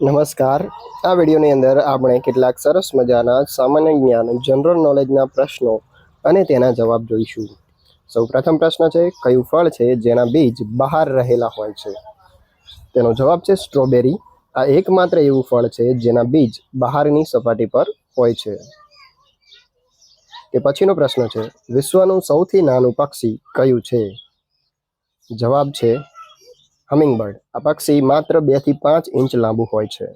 નમસ્કાર. આ વિડીયોની અંદર આપણે કેટલાક સરસ મજાના સામાન્ય જ્ઞાન જનરલ નોલેજના પ્રશ્નો અને તેના જવાબ જોઈશું. સૌ પ્રથમ પ્રશ્ન છે, કયું ફળ છે જેના બીજ બહાર રહેલા હોય છે? તેનો જવાબ છે સ્ટ્રોબેરી. આ એકમાત્ર એવું ફળ છે જેના બીજ બહારની સપાટી પર હોય છે. તે પછીનો પ્રશ્ન છે, વિશ્વનું સૌથી નાનું પક્ષી કયું છે? જવાબ છે હમિંગબર્ડ. આ પક્ષી માત્ર બેથી પાંચ ઇંચ લાંબુ હોય છે.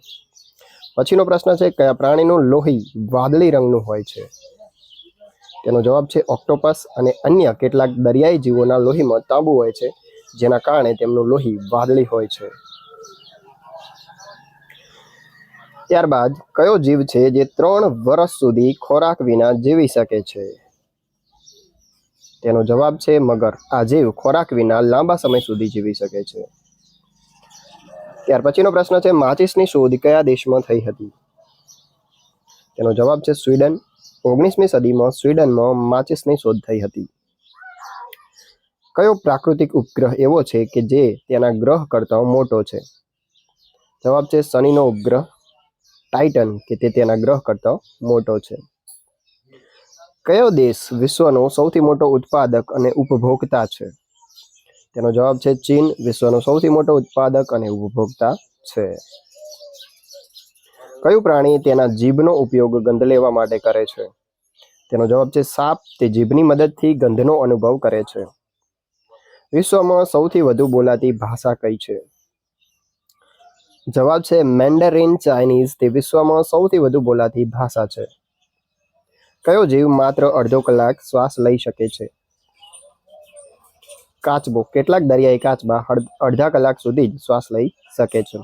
પછીનો પ્રશ્ન છે, કયા પ્રાણીનું લોહી વાદળી રંગનું હોય છે? તેનો જવાબ છે, ઓક્ટોપસ અને અન્ય કેટલાક દરિયાઈ જીવોના લોહીમાં તાંબુ હોય છે, જેના કારણે તેમનું લોહી વાદળી હોય છે. ત્યારબાદ, કયો જીવ છે જે ત્રણ વર્ષ સુધી ખોરાક વિના જીવી શકે છે? તેનો જવાબ છે, મગર. આ જીવ ખોરાક વિના લાંબા સમય સુધી જીવી શકે છે. ત્યાર પછીનો પ્રશ્ન છે, માચિસની શોધ કયા દેશમાં થઈ હતી? તેનો જવાબ છે, સ્વીડન. ઓગણીસમી સદીમાં સ્વીડનમાં માચિસની શોધ થઈ હતી. કયો પ્રાકૃતિક ઉપગ્રહ એવો છે કે જે તેના ગ્રહ કરતાં મોટો છે? જવાબ છે, શનિનો ઉપગ્રહ. ટાઇટન, કે તે તેના ગ્રહ કરતાં મોટો છે. કયો દેશ વિશ્વનો સૌથી મોટો ઉત્પાદક અને ઉપભોક્તા છે? તેનો જવાબ છે ચીન, વિશ્વનો સૌથી મોટો ઉત્પાદક અને ઉપભોક્તા છે. કયું પ્રાણી તેના જીભનો ઉપયોગ ગંધ લેવા માટે કરે છે? તેનો જવાબ છે સાપ. તે જીભની મદદથી ગંધનો અનુભવ કરે છે. વિશ્વમાં સૌથી વધુ બોલાતી ભાષા કઈ છે? જવાબ છે મેન્ડરિન ચાઇનીઝ. તે વિશ્વમાં સૌથી વધુ બોલાતી ભાષા છે. કયો જીવ માત્ર અડધો કલાક શ્વાસ લઈ શકે છે? કાચબો, કેટલાક દરિયાઈ કાચબા અડધા કલાક સુધી જ શ્વાસ લઈ શકે છે.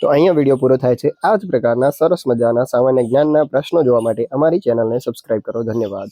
તો અહીંયા વીડિયો પૂરો થાય છે. આ જ પ્રકારના સરસ મજાના સામાન્ય જ્ઞાનના પ્રશ્નો જોવા માટે અમારી ચેનલને સબસ્ક્રાઈબ કરો. ધન્યવાદ.